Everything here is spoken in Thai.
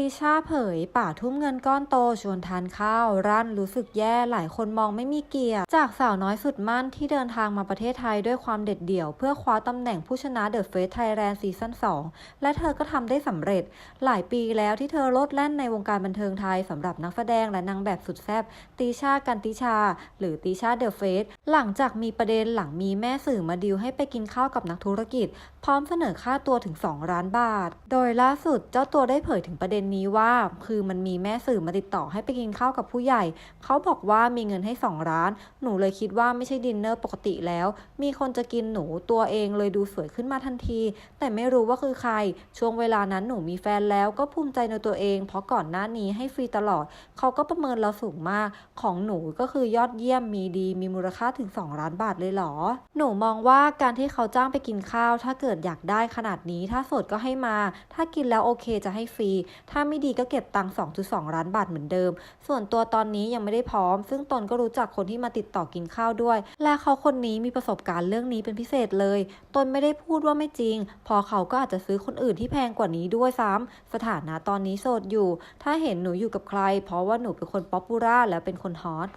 ตีชาเผย ป่าทุ่มเงินก้อนโตชวนทานข้าว รั่นรู้สึกแย่หลายคนมองไม่มีเกียรติ จากสาวน้อยสุดมั่นที่เดินทางมาประเทศไทยด้วยความเด็ดเดี่ยว เพื่อคว้าตำแหน่งผู้ชนะเดอะเฟสไทยแลนด์ซีซั่น2 และเธอก็ทำได้สำเร็จ หลายปีแล้วที่เธอโลดแล่นในวงการบันเทิงไทยสำหรับนักแสดงและนางแบบสุดแซ่บตีชากันติชา หรือตีชาเดอะเฟสหลังจากมีประเด็นหลังมีแม่สื่อมาดิวให้ไปกินข้าวกับนักธุรกิจ พร้อมเสนอค่าตัวถึง 2 ล้านบาท โดยล่าสุดเจ้าตัวได้เผยถึงประเด็นนี้ว่าคือมันมีแม่สื่อมาติดต่อให้ไปกินข้าวกับผู้ใหญ่ เขาบอกว่ามีเงินให้2ล้าน หนูเลยคิดว่าไม่ใช่ดินเนอร์ปกติแล้ว มีคนจะกินหนูตัวเองเลยดูสวยขึ้นมาทันที แต่ไม่รู้ว่าคือใคร ช่วงเวลานั้นหนูมีแฟนแล้วก็ภูมิใจในตัวเอง เพราะก่อนหน้านี้ให้ฟรีตลอด เขาก็ประเมินเราสูงมาก ของหนูก็คือยอดเยี่ยมมีดี มีมูลค่าถึง 2 ล้านบาทเลยหรอ หนูมองว่าการที่เขาจ้างไปกินข้าว ถ้าเกิดอยากได้ขนาดนี้ ถ้าสดก็ให้มา ถ้ากินแล้วโอเคจะให้ฟรีถ้าาไม่ดีก็เก็บตังค์ 2.2 ล้านบาทเหมือนเดิม ส่วนตัวตอนนี้ยังไม่ได้พร้อม ซึ่งตนก็รู้จักคนที่มาติดต่อกินข้าวด้วย และเขาคนนี้มีประสบการณ์เรื่องนี้เป็นพิเศษเลย ตนไม่ได้พูดว่าไม่จริง พอเขาก็อาจจะซื้อคนอื่นที่แพงกว่านี้ด้วยซ้ำสถานะตอนนี้โสดอยู่ ถ้าเห็นหนูอยู่กับใคร เพราะว่าหนูเป็นคนป๊อปปูล่าและเป็นคนฮอต